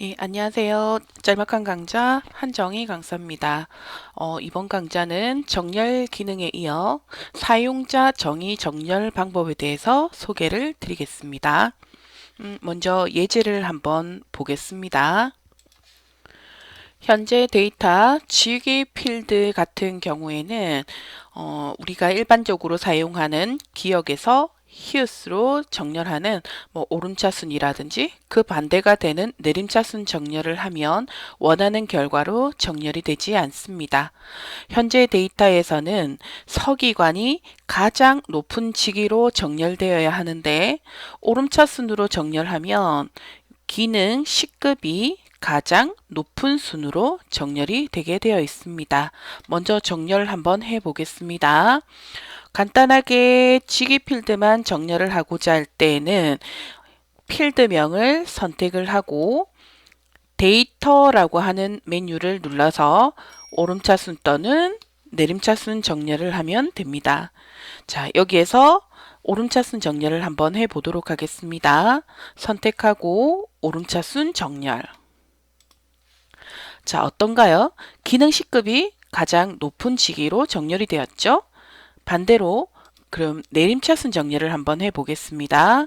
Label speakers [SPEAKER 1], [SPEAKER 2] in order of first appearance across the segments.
[SPEAKER 1] 예, 안녕하세요. 짤막한 강좌 한정희 강사입니다. 어, 이번 강좌는 정렬 기능에 이어 사용자 정의 정렬 방법에 대해서 소개를 드리겠습니다. 음, 먼저 예제를 한번 보겠습니다. 현재 데이터 지우개 필드 같은 경우에는 어, 우리가 일반적으로 사용하는 기억에서 히읗으로 정렬하는 뭐 오름차순이라든지 그 반대가 되는 내림차순 정렬을 하면 원하는 결과로 정렬이 되지 않습니다. 현재 데이터에서는 서기관이 가장 높은 직위로 정렬되어야 하는데 오름차순으로 정렬하면 기능 C급이 가장 높은 순으로 정렬이 되게 되어 있습니다. 먼저 정렬 한번 해 보겠습니다. 간단하게 직위 필드만 정렬을 하고자 할 때에는 필드명을 선택을 하고 데이터라고 하는 메뉴를 눌러서 오름차순 또는 내림차순 정렬을 하면 됩니다. 자, 여기에서 오름차순 정렬을 한번 해 보도록 하겠습니다. 선택하고 오름차순 정렬. 자, 어떤가요? 기능 C급이 가장 높은 직위로 정렬이 되었죠? 반대로 그럼 내림차순 정렬을 한번 해보겠습니다.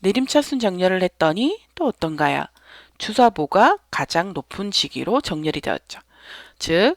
[SPEAKER 1] 내림차순 정렬을 했더니 또 어떤가요? 주사보가 가장 높은 직위로 정렬이 되었죠. 즉,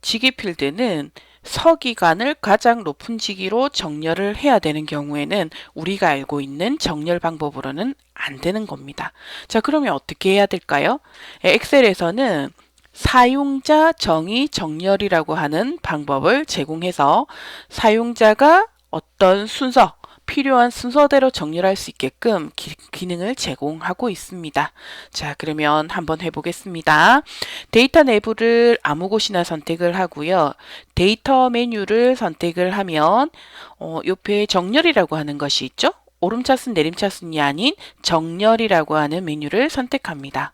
[SPEAKER 1] 직위 필드는 서기관을 가장 높은 직위로 정렬을 해야 되는 경우에는 우리가 알고 있는 정렬 방법으로는 안 되는 겁니다. 자, 그러면 어떻게 해야 될까요? 엑셀에서는 사용자 정의 정렬이라고 하는 방법을 제공해서 사용자가 어떤 순서, 필요한 순서대로 정렬할 수 있게끔 기, 능을 제공하고 있습니다. 자, 그러면 한번 해보겠습니다. 데이터 내부를 아무 곳이나 선택을 하고요. 데이터 메뉴를 선택을 하면 어, 옆에 정렬이라고 하는 것이 있죠. 오름차순, 내림차순이 아닌 정렬이라고 하는 메뉴를 선택합니다.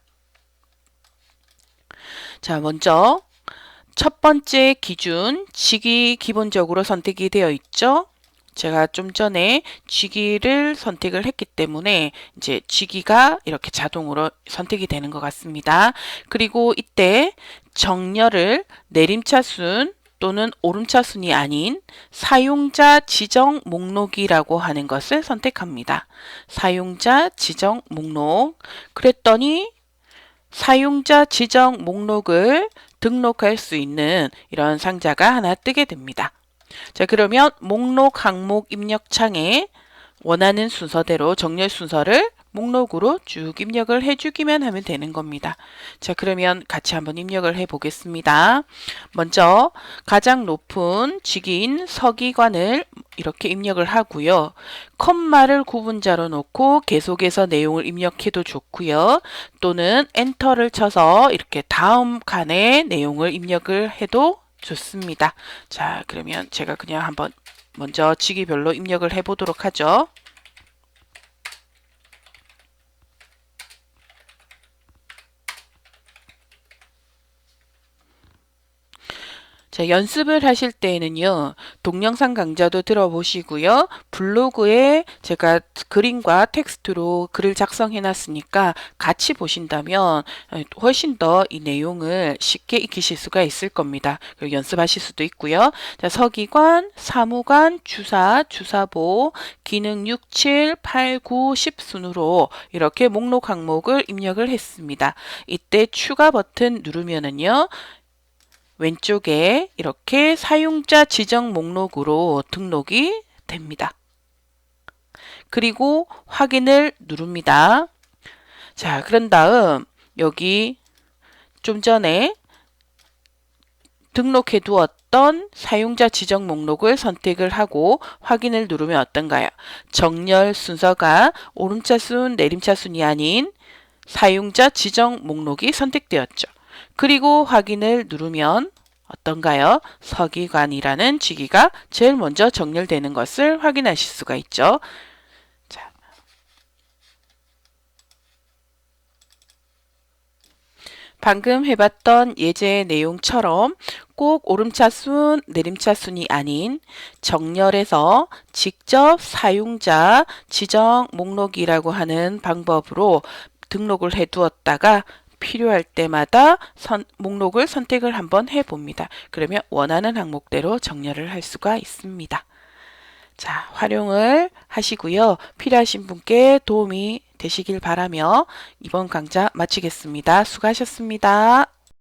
[SPEAKER 1] 자, 먼저 첫 번째 기준 직위 기본적으로 선택이 되어 있죠. 제가 좀 전에 직위를 선택을 했기 때문에 이제 직위가 이렇게 자동으로 선택이 되는 것 같습니다. 그리고 이때 정렬을 내림차순 또는 오름차순이 아닌 사용자 지정 목록이라고 하는 것을 선택합니다. 사용자 지정 목록. 그랬더니 사용자 지정 목록을 등록할 수 있는 이런 상자가 하나 뜨게 됩니다. 자, 그러면 목록 항목 입력 창에 원하는 순서대로 정렬 순서를 목록으로 쭉 입력을 해주기만 하면 되는 겁니다. 자, 그러면 같이 한번 입력을 해 보겠습니다. 먼저 가장 높은 직인 서기관을 이렇게 입력을 하고요. 컴마를 구분자로 놓고 계속해서 내용을 입력해도 좋고요. 또는 엔터를 쳐서 이렇게 다음 칸에 내용을 입력을 해도 좋습니다. 자, 그러면 제가 그냥 한번 먼저 직위별로 입력을 해 보도록 하죠. 자, 연습을 하실 때에는요, 동영상 강좌도 들어보시고요, 블로그에 제가 그림과 텍스트로 글을 작성해 놨으니까 같이 보신다면 훨씬 더 이 내용을 쉽게 익히실 수가 있을 겁니다. 그리고 연습하실 수도 있고요. 자, 서기관, 사무관, 주사, 주사보, 기능 6, 7, 8, 9, 10 순으로 이렇게 목록 항목을 입력을 했습니다. 이때 추가 버튼 누르면은요, 왼쪽에 이렇게 사용자 지정 목록으로 등록이 됩니다. 그리고 확인을 누릅니다. 자, 그런 다음 여기 좀 전에 등록해 두었던 사용자 지정 목록을 선택을 하고 확인을 누르면 어떤가요? 정렬 순서가 오름차순, 내림차순이 아닌 사용자 지정 목록이 선택되었죠. 그리고 확인을 누르면 어떤가요? 서기관이라는 직위가 제일 먼저 정렬되는 것을 확인하실 수가 있죠. 자. 방금 해봤던 예제 내용처럼 꼭 오름차순, 내림차순이 아닌 정렬에서 직접 사용자 지정 목록이라고 하는 방법으로 등록을 해 두었다가 필요할 때마다 선, 목록을 선택을 한번 해 봅니다. 그러면 원하는 항목대로 정렬을 할 수가 있습니다. 자, 활용을 하시고요. 필요하신 분께 도움이 되시길 바라며 이번 강좌 마치겠습니다. 수고하셨습니다.